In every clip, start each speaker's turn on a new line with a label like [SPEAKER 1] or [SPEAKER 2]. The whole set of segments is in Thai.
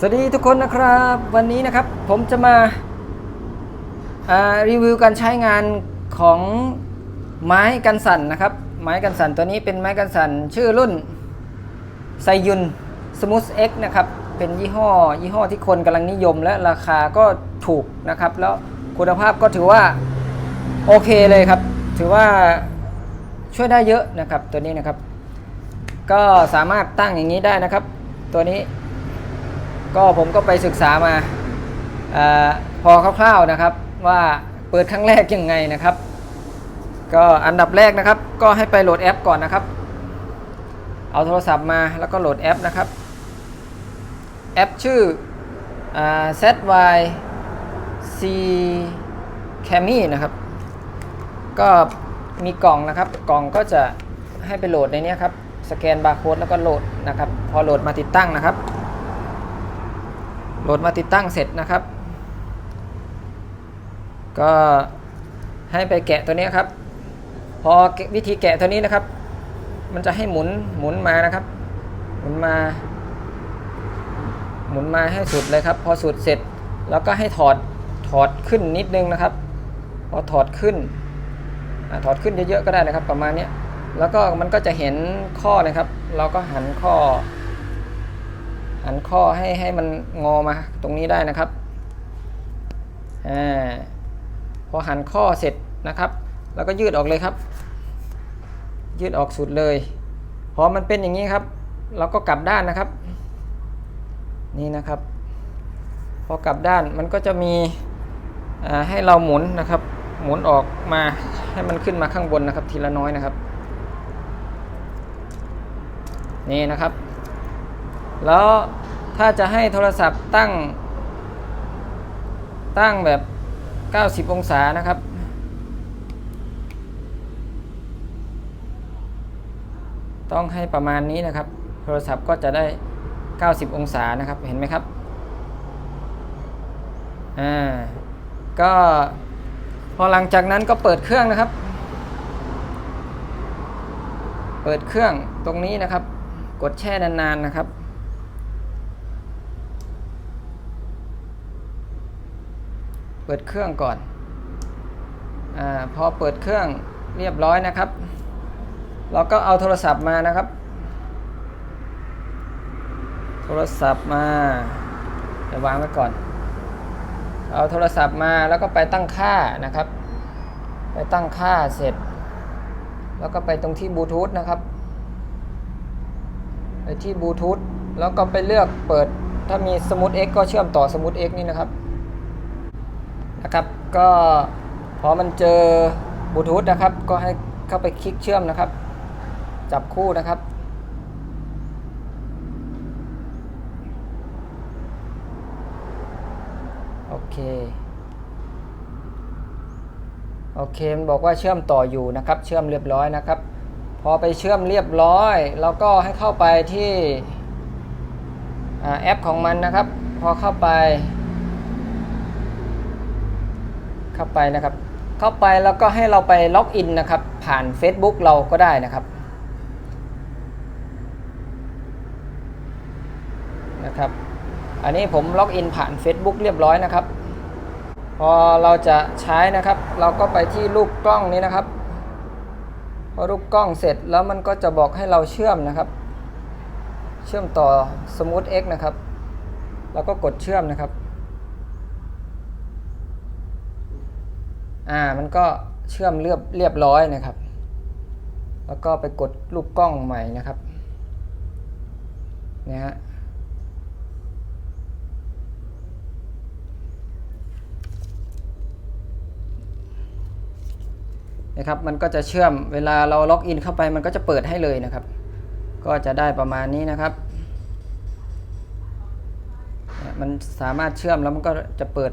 [SPEAKER 1] สวัสดีทุกคนนะครับ วันนี้นะครับผมจะมาารีวิวการใช้งานของไม้กันสั่นนะครับ ไม้กันสั่นตัวนี้เป็นไม้กันสั่นชื่อรุ่นไซยุนสมูทเอ็กนะครับ เป็นยี่ห้อยี่ห้อที่คนกำลังนิยมและราคาก็ถูกนะครับ แล้วคุณภาพก็ถือว่าโอเคเลยครับ ถือว่าช่วยได้เยอะนะครับตัวนี้นะครับ ก็สามารถตั้งอย่างนี้ได้นะครับ ตัวนี้ ก็ผมก็ไปศึกษามาอพอคร่าวๆนะครับว่าเปิดครั้งแรกยังไงนะครับ ก็อันดับแรกนะครับ ก็ให้ไปโหลดแอปก่อนนะครับ เอาโทรศัพท์มาแล้วก็โหลดแอปนะครับ แอปชื่อ ZY C Cami นะครับ ก็มีกล่องนะครับ กล่องก็จะให้ไปโหลดในนี้ครับ สแกนบาร์โค้ดแล้วก็โหลดนะครับ พอโหลดมาติดตั้งนะครับ โหลดมาติดตั้งเสร็จนะครับ ก็ให้ไปแกะตัวนี้ครับ พอวิธีแกะตัวนี้นะครับ มันจะให้หมุนหมุนมานะครับ หมุนมา หมุนมาให้สุดเลยครับ พอสุดเสร็จแล้วก็ให้ถอดถอดขึ้นนิดนึงนะครับ พอถอดขึ้นอถอดขึ้นเยอะๆก็ได้นะครับ ประมาณนี้แล้วก็มันก็จะเห็นข้อนะครับ เราก็หันข้อ หันข้อให้ให้มันงอมาตรงนี้ได้นะครับอพอหันข้อเสร็จนะครับ แล้วก็ยืดออกเลยครับ ยืดออกสุดเลยพอมันเป็นอย่างนี้ครับ เราก็กลับด้านนะครับ นี่นะครับ พอกลับด้านมันก็จะมีให้เราหมุนนะครับ หมุนออกมาให้มันขึ้นมาข้างบนนะครับ ทีละน้อยนะครับ นี่นะครับ แล้วถ้าจะให้โทรศัพท์ตั้ง ตั้งแบบ 90 องศานะครับ ต้องให้ประมาณนี้นะครับ โทรศัพท์ก็จะได้ 90 องศานะครับเห็นไหมครับอ่าก็พอหลังจากนั้นก็เปิดเครื่องนะครับ เปิดเครื่องตรงนี้นะครับ กดแช่นานๆนะครับ เปิดเครื่องก่อนอาพอเปิดเครื่องเรียบร้อยนะครับ เราก็เอาโทรศัพท์มานะครับ โทรศัพท์มาเดี๋ยววางไว้ก่อน เอาโทรศัพท์มาแล้วก็ไปตั้งค่านะครับ ไปตั้งค่าเสร็จ แล้วก็ไปตรงที่บลูทูธนะครับไปที่บลูทูธแล้วก็ไปเลือกเปิดถ้ามีสมูท X ก็เชื่อมต่อสมูท X นี่นะครับ นะครับ ก็พอมันเจอบลูทูธนะครับ ก็ให้เข้าไปคลิกเชื่อมนะครับ จับคู่นะครับ โอเค โอเคมันบอกว่าเชื่อมต่ออยู่นะครับ เชื่อมเรียบร้อยนะครับ พอไปเชื่อมเรียบร้อย แล้วก็ให้เข้าไปที่อแอปของมันนะครับ พอเข้าไป เข้าไปนะครับ เข้าไปแล้วก็ให้เราไปล็อกอินนะครับ ผ่าน Facebook เราก็ได้นะครับนะครับ อันนี้ผมล็อกอินผ่าน Facebook เรียบร้อยนะครับ พอเราจะใช้นะครับ เราก็ไปที่รูปกล้องนี้นะครับ พอรูปกล้องเสร็จแล้วมันก็จะบอกให้เราเชื่อมนะครับ เชื่อมต่อ Smooth X นะครับ แล้วก็กดเชื่อมนะครับ อ่ามันก็เชื่อมเรียบเรียบร้อยนะครับ แล้วก็ไปกดรูปกล้องใหม่นะครับนี่ยฮะนะครับ มันก็จะเชื่อมเวลาเราล็อกอินเข้าไปมันก็จะเปิดให้เลยนะครับ ก็จะได้ประมาณนี้นะครับ มันสามารถเชื่อมแล้วมันก็จะเปิด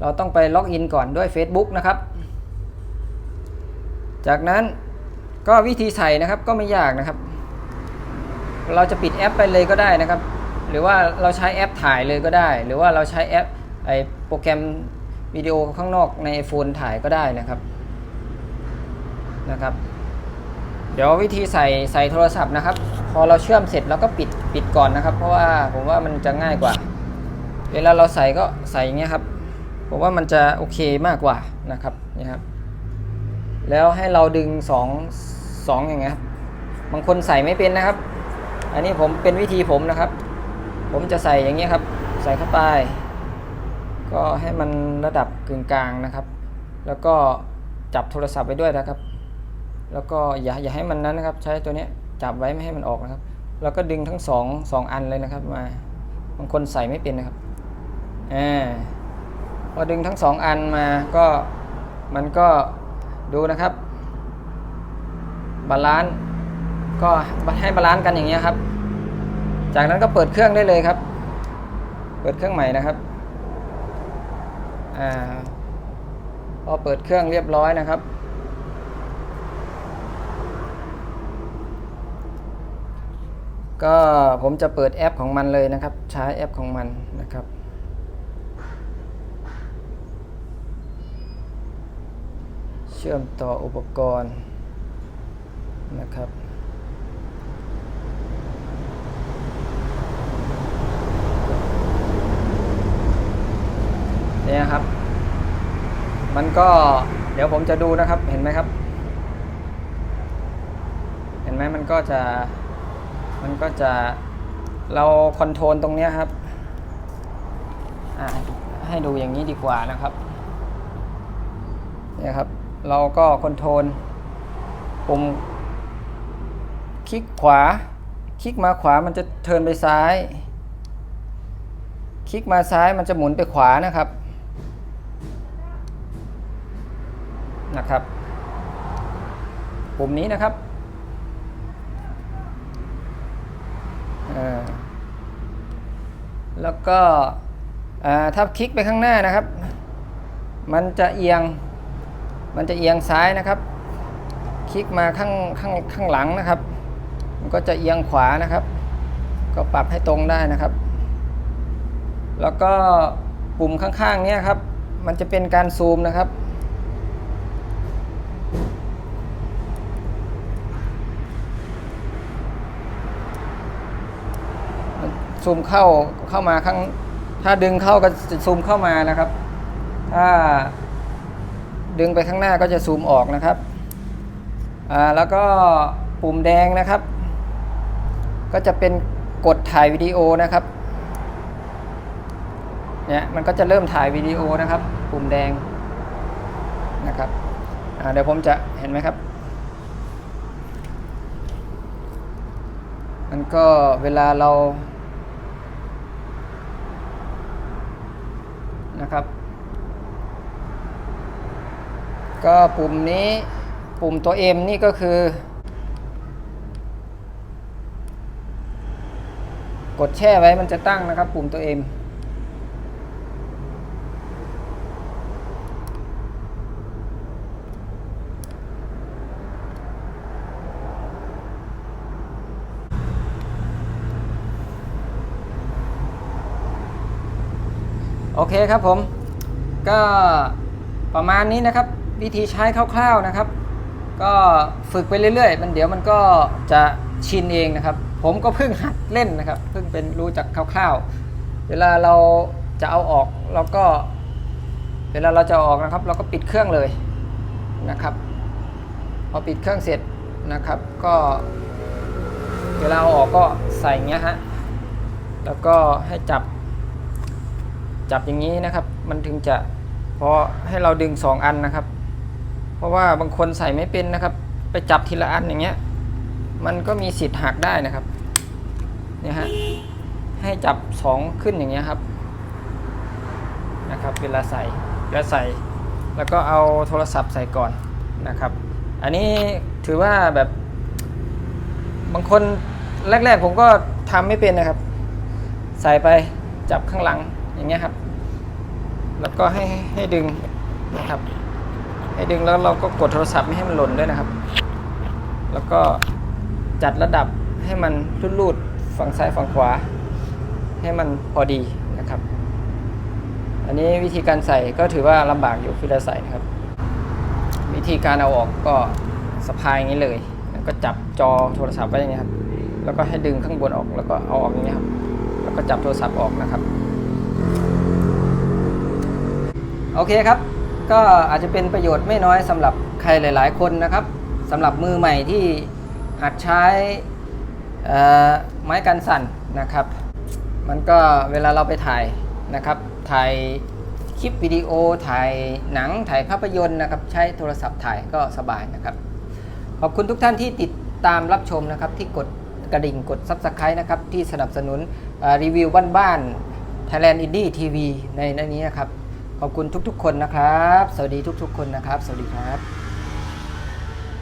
[SPEAKER 1] เราต้องไปล็อกอินก่อนด้วย Facebook นะครับ จากนั้นก็วิธีใส่นะครับก็ไม่ยากนะครับ เราจะปิดแอปไปเลยก็ได้นะครับ หรือว่าเราใช้แอปถ่ายเลยก็ได้ หรือว่าเราใช้แอปไอโปรแกรมวิดีโอข้างนอกใน iPhone ถ่ายก็ได้นะครับนะครับ เดี๋ยววิธีใส่ใส่โทรศัพท์นะครับ พอเราเชื่อมเสร็จเราก็ปิดปิดก่อนนะครับ เพราะว่าผมว่ามันจะง่ายกว่า เวลาเราใส่ก็ใส่อย่างเงี้ยครับ ผมว่ามันจะโอเคมากกว่านะครับนี่ครับ แล้วให้เราดึงสองสองอย่างเงี้ยครับบางคนใส่ไม่เป็นนะครับ อันนี้ผมเป็นวิธีผมนะครับ ผมจะใส่อย่างเงี้ยครับ ใส่เข้าไป ก็ให้มันระดับกึ่งกลางนะครับ แล้วก็จับโทรศัพท์ไปด้วยนะครับ แล้วก็อย่าอย่าให้มันนั้นนะครับ ใช้ตัวนี้จับไว้ไม่ให้มันออกนะครับ แล้วก็ดึงทั้งสองสองอันเลยนะครับมาบางคนใส่ไม่เป็นนะครับอ่า พอดึงทั้งสองอันมาก็มันก็ดูนะครับบาลานซ์ก็ให้บาลานซ์กันอย่างเงี้ยครับ จากนั้นก็เปิดเครื่องได้เลยครับ เปิดเครื่องใหม่นะครับอพอเปิดเครื่องเรียบร้อยนะครับ ก็ผมจะเปิดแอปของมันเลยนะครับ ใช้แอปของมันนะครับ เชื่อมต่ออุปกรณ์นะครับเนี่ยครับ มันก็เดี๋ยวผมจะดูนะครับเห็นไหมครับ เห็นไหมมันก็จะมันก็จะเราคอนโทรลตรงเนี้ยครับให้ดูอย่างนี้ดีกว่านะครับเนี่ยครับ เราก็คอนโทรลปุ่มคลิกขวา คลิกมาขวามันจะเทินไปซ้าย คลิกมาซ้ายมันจะหมุนไปขวานะครับนะครับ ปุ่มนี้นะครับแล้วก็ถ้าคลิกไปข้างหน้านะครับ มันจะเอียง มันจะเอียงซ้ายนะครับ คลิกมาข้างข้างข้างหลังนะครับ มันก็จะเอียงขวานะครับ ก็ปรับให้ตรงได้นะครับ แล้วก็ปุ่มข้างๆเนี้ยครับ มันจะเป็นการซูมนะครับ ซูมเข้าเข้ามาข้าง ถ้าดึงเข้าก็จะซูมเข้ามานะครับ ถ้า ดึงไปข้างหน้าก็จะซูมออกนะครับอ่าแล้วก็ปุ่มแดงนะครับ ก็จะเป็นกดถ่ายวิดีโอนะครับเนี่ยมันก็จะเริ่มถ่ายวิดีโอนะครับ ปุ่มแดงนะครับอ่าเดี๋ยวผมจะเห็นไหมครับ มันก็เวลาเรานะครับ ก็ปุ่มนี้ปุ่มตัว M นี่ก็คือ กดแช่ไว้มันจะตั้งนะครับ ปุ่มตัว M โอเคครับผม ก็ประมาณนี้นะครับ วิธีใช้คร่าวๆนะครับ ก็ฝึกไปเรื่อยๆ มันเดี๋ยวมันก็จะชินเองนะครับ ผมก็เพิ่งหัดเล่นนะครับ เพิ่งเป็นรู้จักคร่าวๆ เวลาเราจะเอาออกเราก็ เวลาเราจะออกนะครับ เราก็ปิดเครื่องเลยนะครับ พอปิดเครื่องเสร็จนะครับ ก็ เวลาเอาออกก็ใส่เงี้ยฮะแล้วก็ให้จับจับอย่างนี้นะครับ มันถึงจะพราะให้เราดึงสองอันนะครับ เพราะว่าบางคนใส่ไม่เป็นนะครับ ไปจับทีละอันอย่างเงี้ย มันก็มีสิทธิ์หักได้นะครับ เนี่ยฮะ ให้จับสองขึ้นอย่างเงี้ยครับ นะครับ เวลาใส่เวลาใส่ แล้วก็เอาโทรศัพท์ใส่ก่อนนะครับ อันนี้ถือว่าแบบ บางคนแรก ๆ ผมก็ทำไม่เป็นนะครับ ใส่ไปจับข้างหลังอย่างเงี้ยครับ แล้วก็ให้ให้ดึงนะครับ ให้ดึงแล้วเราก็กดโทรศัพท์ไม่ให้มันหล่นด้วยนะครับ แล้วก็จัดระดับให้มันรูดๆฝั่งซ้ายฝั่งขวา ให้มันพอดีนะครับ อันนี้วิธีการใส่ก็ถือว่าลำบากอยู่เวลาใส่นะครับ วิธีการเอาออกก็สะพายอย่างนี้เลยแล้วก็จับจอโทรศัพท์ไว้อย่างนี้ครับ แล้วก็ให้ดึงข้างบนออกแล้วก็เอาออกอย่างนี้ครับแล้วก็จับโทรศัพท์ออกนะครับ โอเคครับ ก็อาจจะเป็นประโยชน์ไม่น้อยสำหรับใครหลาย ๆ คนนะครับสำหรับมือใหม่ที่หัดใช้ไม้กันสั่นนะครับ มันก็เวลาเราไปถ่ายนะครับถ่ายคลิปวิดีโอถ่ายหนังถ่ายภาพยนตร์นะครับ ใช้โทรศัพท์ถ่ายก็สบายนะครับ ขอบคุณทุกท่านที่ติดตามรับชมนะครับ ที่กดกระดิ่งกด Subscribe นะครับ ที่สนับสนุนรีวิวบ้านๆ Thailand Indie TV ในในนี้นะครับ ขอบคุณทุกๆ คนนะครับ สวัสดีทุกๆ คนนะครับ สวัสดีครับ